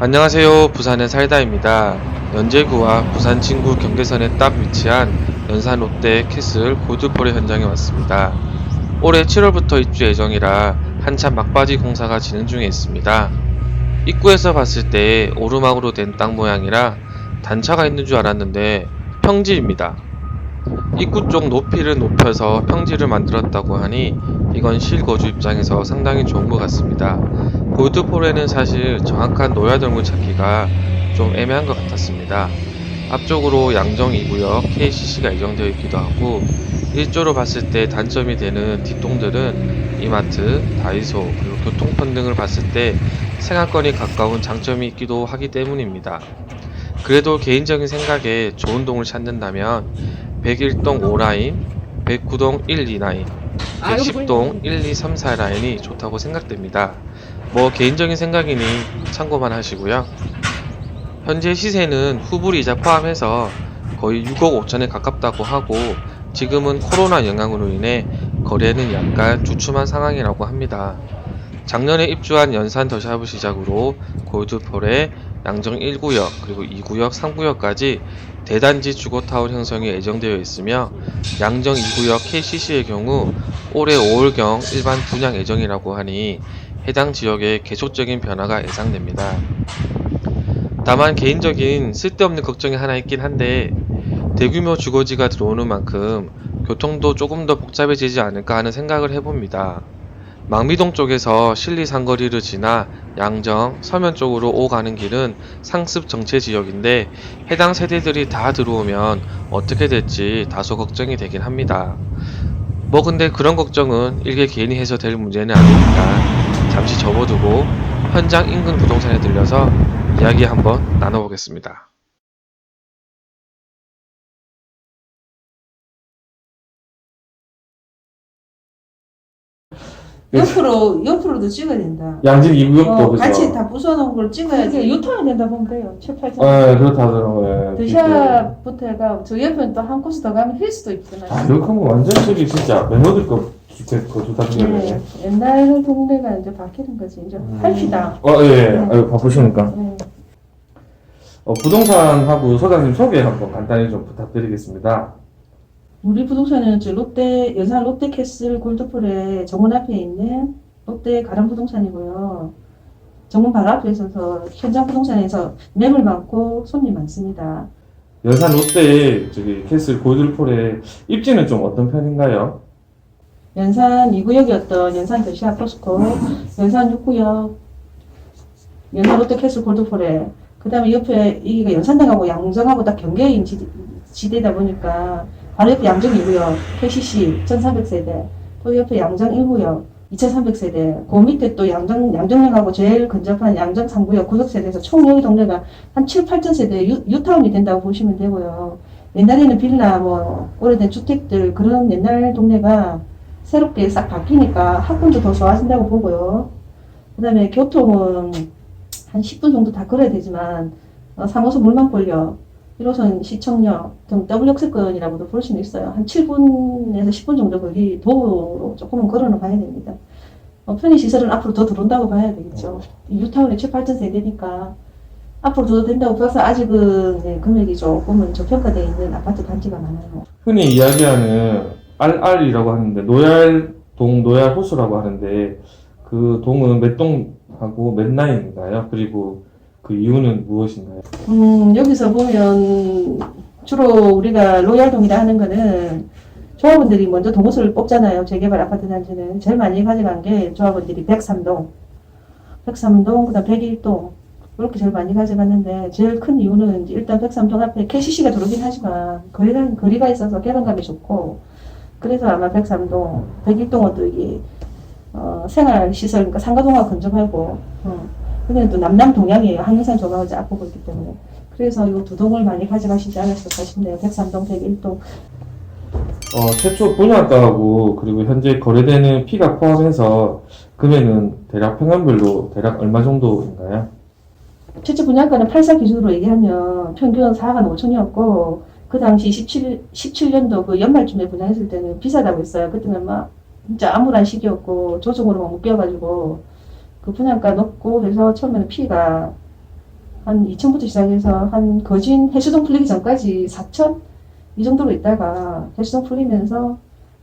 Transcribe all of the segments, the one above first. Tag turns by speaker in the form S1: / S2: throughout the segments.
S1: 안녕하세요. 부산의 살다입니다. 연제구와 부산 진구 경계선에 딱 위치한 연산 롯데 캐슬 골드폴의 현장에 왔습니다. 올해 7월부터 입주 예정이라 한참 막바지 공사가 진행 중에 있습니다. 입구에서 봤을 때 오르막으로 된 땅 모양이라 단차가 있는 줄 알았는데 평지입니다. 입구 쪽 높이를 높여서 평지를 만들었다고 하니 이건 실거주 입장에서 상당히 좋은 것 같습니다. 골드폴에는 사실 정확한 노야동을 찾기가 좀 애매한 것 같았습니다. 앞쪽으로 양정 2구역 KCC가 예정되어 있기도 하고 일조로 봤을 때 단점이 되는 뒷동들은 이마트, 다이소, 그리고 교통편 등을 봤을 때 생활권이 가까운 장점이 있기도 하기 때문입니다. 그래도 개인적인 생각에 좋은 동을 찾는다면 101동 5라인, 109동 1, 2라인, 110동 1, 2, 3, 4 라인이 좋다고 생각됩니다. 뭐 개인적인 생각이니 참고만 하시고요. 현재 시세는 후불이자 포함해서 거의 6억 5천에 가깝다고 하고 지금은 코로나 영향으로 인해 거래는 약간 주춤한 상황이라고 합니다. 작년에 입주한 연산 더샵을 시작으로 골드폴에 양정 1구역 그리고 2구역 3구역까지 대단지 주거타운 형성이 예정되어 있으며 양정 2구역 KCC의 경우 올해 5월경 일반 분양 예정이라고 하니 해당 지역에 계속적인 변화가 예상됩니다. 다만 개인적인 쓸데없는 걱정이 하나 있긴 한데 대규모 주거지가 들어오는 만큼 교통도 조금 더 복잡해지지 않을까 하는 생각을 해봅니다. 망미동 쪽에서 실리 상거리를 지나 양정, 서면 쪽으로 오가는 길은 상습 정체 지역인데 해당 세대들이 다 들어오면 어떻게 될지 다소 걱정이 되긴 합니다. 뭐 근데 그런 걱정은 일개 개인이 해서 될 문제는 아니니까 잠시 접어두고 현장 인근 부동산에 들려서 이야기 한번 나눠보겠습니다.
S2: 옆으로 옆으로도 찍어야 된다.
S3: 양진 2구역도
S2: 어,
S3: 그죠?
S2: 같이 다 부숴놓은 걸 찍어야지.
S4: 이게 유턴이 된다 보면 돼요. 7, 8천.
S3: 네, 그렇다 하더라고요. 예.
S4: 드샵부터 해가 저 옆에는 또 한 코스 더 가면 힐 수도 있잖아요.
S3: 아, 이렇게 하면 완전 저기 진짜 멤버들 거 주택 거주 같은
S4: 네. 옛날 동네가 이제 바뀌는 거지. 이제
S3: 음.
S4: 할피다.
S3: 어, 예. 아유, 바쁘시니까.
S4: 네.
S3: 어, 부동산하고 소장님 소개 한번 간단히 좀 부탁드리겠습니다.
S2: 우리 부동산은 저 롯데 연산 롯데캐슬 골드풀의 정문 앞에 있는 롯데 가람 부동산이고요. 정문 바로 앞에 있어서 현장 부동산에서 매물 많고 손님 많습니다.
S3: 연산 롯데 저기 캐슬 골드폴의 입지는 좀 어떤 편인가요?
S2: 연산 2구역이었던 연산 더시아 포스코, 연산 6구역, 연산 롯데 캐슬 골드풀에 그 다음에 옆에 이게 연산당하고 양정하고 딱 경계인 지, 지대다 보니까 바로 옆에 양정 2구역, KCC 1300세대, 또 옆에 양정 1구역 2300세대, 그 밑에 또 양정, 양정역하고 제일 근접한 양정 3구역 900세대에서 총 여기 동네가 한 7, 8천 세대 유, 유타운이 된다고 보시면 되고요. 옛날에는 빌라, 뭐, 오래된 주택들, 그런 옛날 동네가 새롭게 싹 바뀌니까 학군도 더 좋아진다고 보고요. 그 다음에 교통은 한 10분 정도 다 걸어야 되지만, 어, 3호선 물망골역, 1호선 시청역 등 W역세권이라고도 볼 수는 있어요. 한 7분에서 10분 정도 거리 도로로 조금은 걸어는 가야 됩니다. 어, 편의시설은 앞으로 더 들어온다고 봐야 되겠죠. 이 유타운이 7, 8천 세대니까 앞으로 더 된다고 봐서 아직은 네, 금액이 조금은 저평가되어 있는 아파트 단지가 많아요.
S3: 흔히 이야기하는 RR이라고 하는데 노얄동 노얄 호수라고 하는데 그 동은 몇 동하고 몇 라인인가요? 그리고 그 이유는 무엇인가요?
S2: 음, 여기서 보면 주로 우리가 로얄동이라 하는 거는 조합원들이 먼저 동호수를 뽑잖아요. 재개발 아파트 단지는. 제일 많이 가져간 게 조합원들이 103동, 103동, 그 다음 101동. 이렇게 제일 많이 가져갔는데, 제일 큰 이유는 일단 103동 앞에 KCC가 들어오긴 하지만, 거리가, 거리가 있어서 개방감이 좋고, 그래서 아마 103동, 101동은 또 이게, 어, 생활시설, 그러니까 상가동하고 근접하고, 어, 여기는 또 남남 동양이에요. 조각을 이제 앞보고 있기 때문에. 그래서 이 두 동을 많이 가져가시지 않았을까 싶네요. 103동, 101동.
S3: 어, 최초 분양가하고 그리고 현재 거래되는 피가 포함해서 금액은 대략 평형별로 대략 얼마 정도인가요?
S2: 최초 분양가는 84 기준으로 얘기하면 평균 4만 5천이었고, 그 당시 17, 17년도 그 연말쯤에 분양했을 때는 비싸다고 했어요. 그때는 막 진짜 암울한 시기였고, 조정으로만 묶여가지고, 그 분양가 높고, 그래서 처음에는 피가 한 2천부터 시작해서 한 거진 해수동 풀리기 전까지 4천 이 정도로 있다가 해수동 풀리면서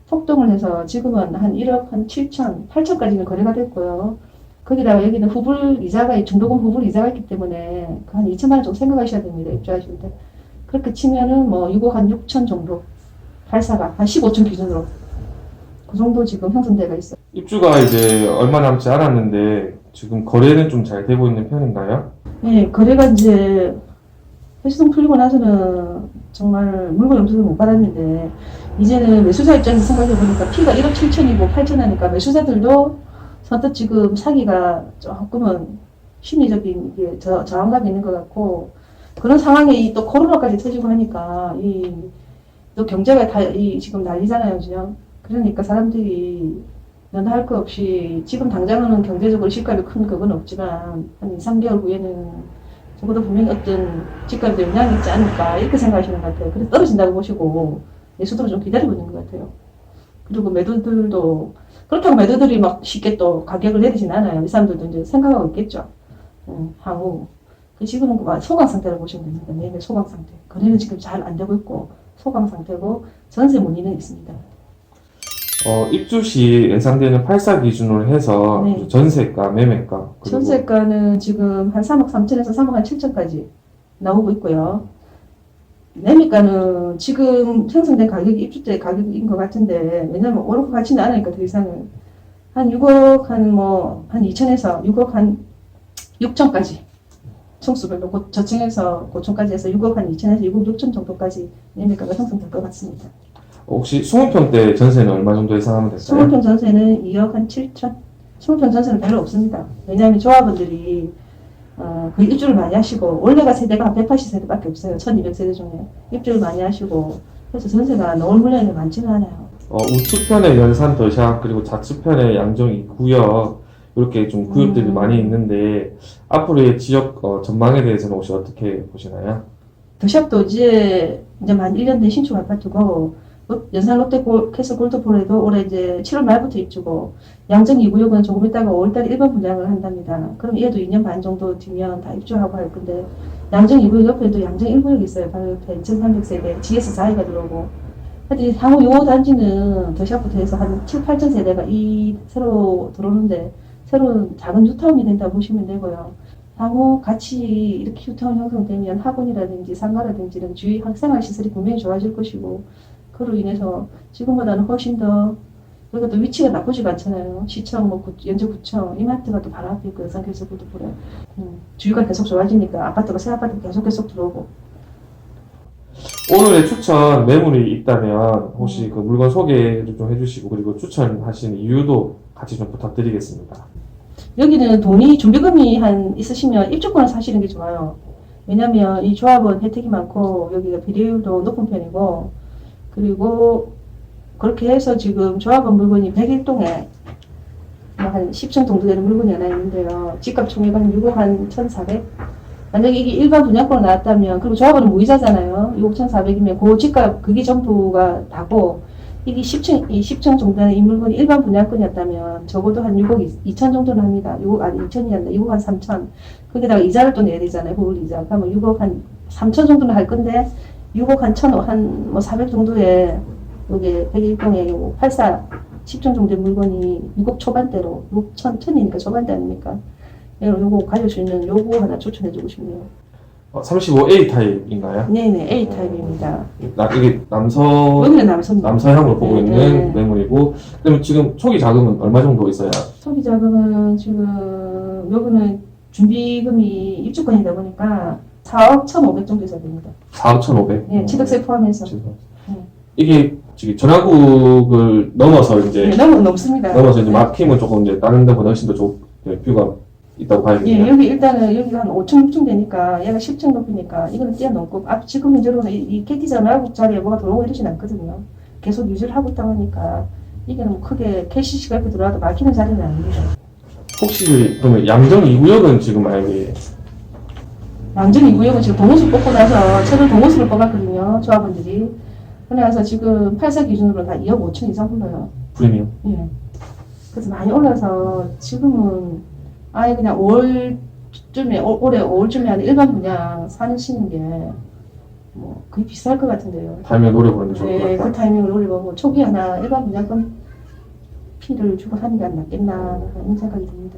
S2: 폭동을 해서 지금은 한 1억 한 7천, 8천까지는 거래가 됐고요. 거기다가 여기는 후불 이자가 중도금 후불 이자가 있기 때문에 그한 2천만 원 정도 생각하셔야 됩니다. 입주하실 때. 그렇게 치면은 뭐 6억 한 6천 정도 발사가 한 15층 기준으로 그 정도 지금 형성되어 있어요.
S1: 입주가 이제 얼마 남지 않았는데 지금 거래는 좀 잘 되고 있는 편인가요?
S2: 네, 거래가 이제 해수동 풀리고 나서는 정말 물건 없어서 못 받았는데 이제는 매수자 입장에서 생각해 보니까 피가 1억 7천이고 8천 하니까 매수자들도 선뜻 지금 사기가 조금은 심리적인 이게 저, 저항감이 있는 것 같고 그런 상황에 이 또 코로나까지 터지고 하니까 이 또 경제가 다 이 지금 난리잖아요, 지금. 그러니까 사람들이 면할 거 없이 지금 당장은 경제적으로 시가이 큰 그건 없지만 한 2, 3개월 후에는 적어도 분명히 어떤 집값에 영향이 있지 않을까 이렇게 생각하시는 것 같아요. 그래서 떨어진다고 보시고 매수도를 좀 기다리고 있는 것 같아요. 그리고 매도들도 그렇다고 매도들이 막 쉽게 또 가격을 내리진 않아요. 이 사람들도 이제 생각하고 있겠죠. 음, 향후. 그 지금은 그 소강 상태를 보시면 됩니다. 매매 소강 상태. 거래는 지금 잘 안 되고 있고 소강 상태고 전세 문의는 있습니다.
S1: 어, 입주 시 예상되는 팔사 기준으로 해서
S2: 네.
S1: 전세가, 매매가 그리고
S2: 전세가는 지금 한 3억 3천에서 3억 한 7천까지 나오고 있고요. 매매가는 지금 형성된 가격이 입주 때 가격인 것 같은데 왜냐면 오르고 가지는 않으니까 더 이상은 한 6억 한 뭐 한 2천에서 6억 한 6천까지 총수별로 고, 저층에서 고층까지 해서 6억 한 2천에서 6억 6천 정도까지 매매가가 형성될 것 같습니다.
S1: 혹시 20평 대 전세는 얼마 정도 예상하면 됐어요?
S2: 20평 전세는 2억 한 7천. 20평 전세는 별로 없습니다. 왜냐하면 조합원들이 어, 그 입주를 많이 하시고 원래가 세대가 한 180세대밖에 없어요. 1200세대 중에 입주를 많이 하시고 그래서 전세가 넣을 물량이 많지는 않아요.
S1: 어, 우측편에 연산 더샵 그리고 좌측편에 양정 2구역 이렇게 좀 구역들이
S2: 음.
S1: 많이 있는데 앞으로의 지역 어, 전망에 대해서는 혹시 어떻게 보시나요?
S2: 더샵도 이제 이제 만 1년 된 신축 아파트고 롯- 연산 롯데 골, 캐슬 골드볼에도 올해 이제 7월 말부터 입주고 양정 2구역은 조금 있다가 5월달에 일반 분양을 한답니다. 그럼 얘도 2년 반 정도 뒤면 다 입주하고 할 건데 양정 2구역 옆에도 양정 1구역이 있어요. 바로 옆에 2,300세대 GS 4회가 들어오고 하여튼 향후 요 단지는 더샵부터 해서 한 7, 8천 세대가 이 새로 들어오는데 새로운 작은 뉴타운이 된다고 보시면 되고요. 향후 같이 이렇게 휴타운 형성되면 학원이라든지 상가라든지 이런 주위 학생활 시설이 분명히 좋아질 것이고 그로 인해서 지금보다는 훨씬 더 여기가 또 위치가 나쁘지가 않잖아요. 시청, 뭐 구- 연주구청, 이마트가 또 바로 앞에 있고 여산교수구도 보래. 음, 주위가 계속 좋아지니까 아파트가 새 아파트 계속 계속 들어오고
S1: 오늘의 추천 매물이 있다면 혹시 그 물건 소개를 좀 해주시고 그리고 추천하시는 이유도 같이 좀 부탁드리겠습니다.
S2: 여기는 돈이 준비금이 한 있으시면 입주권을 사시는 게 좋아요. 왜냐면 이 조합은 혜택이 많고 여기가 비례율도 높은 편이고 그리고 그렇게 해서 지금 조합원 물건이 101동에 뭐한 10층 정도 되는 물건이 하나 있는데요. 집값 총액은 한 6억 한 1,400? 만약에 이게 일반 분양권으로 나왔다면 그리고 조합원은 무이자잖아요. 6억 1,400이면 그 집값 그게 전부가 다고 이게 10층, 이 10층 정도 되는 이 물건이 일반 분양권이었다면 적어도 한 6억 2천 정도는 합니다. 6억, 아니 2천이 아니라 6억 한 3천. 거기다가 이자를 또 내야 되잖아요. 보물 이자. 그러면 6억 한 3천 정도는 할 건데 6억 한 천, 한뭐 400 정도에 요게 101동에 요 84, 10층 정도의 물건이 6억 초반대로 6천, 천이니까 초반대 아닙니까? 예, 요거 가질 수 있는 요거 하나 추천해주고 싶네요.
S1: 어, 35A 타입인가요?
S2: 네네, A 타입입니다.
S1: 나, 이게 남서
S2: 여기는 남성.
S1: 남서향으로 보고
S2: 네,
S1: 있는
S2: 네.
S1: 매물이고 그러면 지금 초기 자금은 얼마 정도 있어야
S2: 초기 자금은 지금 여기는 준비금이 입주권이다 보니까 4억 1,500 정도 됩니다.
S1: 4억 1,500?
S2: 네, 취득세 포함해서.
S1: 지금.
S2: 네.
S1: 이게 지금 전화국을 넘어서 이제
S2: 네, 너무 넘습니다.
S1: 넘어서 이제
S2: 네.
S1: 막히면 조금 이제 다른 데보다 훨씬 더 좋은 네, 뷰가 있다고
S2: 예,
S1: 봐야겠네요.
S2: 여기 일단은 여기가 한 5층, 6층 되니까 얘가 10층 높이니까 이거는 뛰어넘고 앞 지금 현재로는 이, 이 KT 전화국 자리에 뭐가 들어오고 이러진 않거든요. 계속 유지를 하고 있다 보니까 이게 뭐 크게 KCC가 이렇게 들어와도 막히는 자리는 아닙니다.
S1: 혹시 그러면 양정 2구역은 지금 만약에
S2: 완전 이 구역은 지금 동호수 뽑고 나서 최근 동호수를 뽑았거든요. 조합원들이. 그래서 지금 8사 기준으로 다 2억 5천 이상 불러요.
S1: 프리미엄
S2: 예. 그래서 많이 올라서 지금은 아예 그냥 5월 4월쯤에 올- 올해 5월쯤에 하는 일반 분양 사시는 게 뭐 거의 비쌀 것 같은데요.
S3: 노래 부르는 게 좋을 것
S2: 네,
S3: 같다.
S2: 그 타이밍을 노리고 뭐 초기 하나 일반 분양금 피를 주고 사는 게 안 낫겠나 하는 생각이 듭니다.